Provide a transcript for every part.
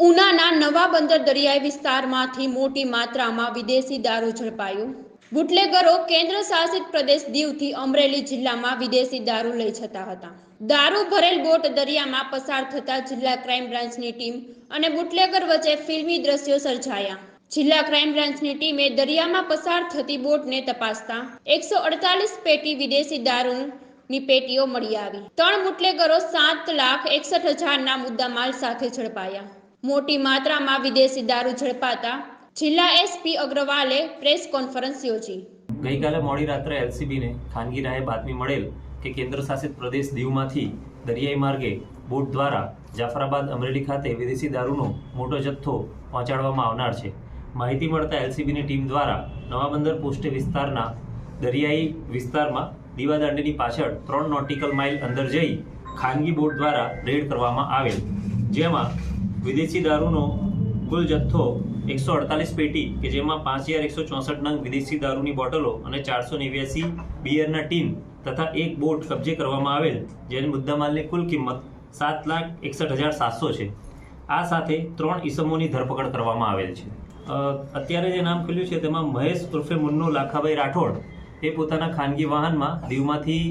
ઉનાના નવા બંદર દરિયાઈ વિસ્તારમાંથી મોટી માત્રામાં વિદેશી દારૂ ઝડપાયો. બુટલેગરો કેન્દ્ર શાસિત પ્રદેશ દીવથી અમરેલી જિલ્લામાં વિદેશી દારૂ લઈ જતા હતા. દારૂ ભરેલ બોટ દરિયામાં પસાર થતા જિલ્લા ક્રાઇમ બ્રાન્ચની ટીમ અને બુટલેગર વચ્ચે ફિલ્મી દ્રશ્યો સર્જાયા. જિલ્લા ક્રાઇમ બ્રાન્ચની ટીમે દરિયામાં પસાર થતી બોટને તપાસતા એકસો અડતાલીસ પેટી વિદેશી દારૂની પેટીઓ મળી આવી. ત્રણ બુટલેગરો સાત લાખ એકસઠ હજારના મુદ્દામાલ સાથે ઝડપાયા. મોટી માત્રામાં વિદેશી દારૂ ઝડપાતા જિલ્લા એસપી અગ્રવાલે પ્રેસ કોન્ફરન્સ યોજી. ગઈકાલે મોડી રાત્રે એલસીબીને ખાનગી રાહે બાતમી મળેલ કે કેન્દ્ર શાસિત પ્રદેશ દીવમાંથી દરિયાઈ માર્ગે બોટ દ્વારા જાફરાબાદ અમરેલી ખાતે વિદેશી દારૂનો મોટો જથ્થો પહોંચાડવામાં આવનાર છે. માહિતી મળતા એલસીબીની ટીમ દ્વારા નવા બંદર પોસ્ટે વિસ્તારના દરિયાઈ વિસ્તારમાં દીવાદાંડીની પાછળ ત્રણ નોટિકલ માઇલ અંદર જઈ ખાનગી બોટ દ્વારા રેડ કરવામાં આવેલ. જેમાં વિદેશી દારૂનો કુલ જથ્થો એકસો અડતાલીસ પેટી કે જેમાં પાંચ હજાર એકસો ચોસઠ નંગ વિદેશી દારૂની બોટલો અને ચારસો નેવ્યાસી બિયરના ટીન તથા એક બોટ કબજે કરવામાં આવેલ, જેની મુદ્દામાલની કુલ કિંમત સાત લાખ એકસઠ હજાર સાતસો છે. આ સાથે ત્રણ ઈસમોની ધરપકડ કરવામાં આવેલ છે. અત્યારે જે નામ ખુલ્યું છે તેમાં મહેશ ઉર્ફે મુન્નુ લાખાભાઈ રાઠોડ, એ પોતાના ખાનગી વાહનમાં દીવમાંથી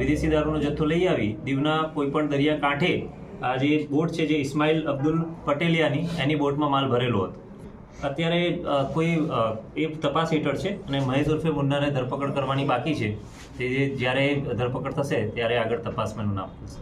વિદેશી દારૂનો જથ્થો લઈ આવી. દીવના કોઈપણ દરિયા કાંઠે આ જે બોટ છે જે ઇસ્માઇલ અબ્દુલ પટેલિયાની, એની બોટમાં માલ ભરેલો હતો. અત્યારે કોઈ એ તપાસ હેઠળ છે અને મહેશ ઉર્ફે મુન્નાને ધરપકડ કરવાની બાકી છે. તે જ્યારે ધરપકડ થશે, ત્યારે આગળ તપાસમાં નામ થશે.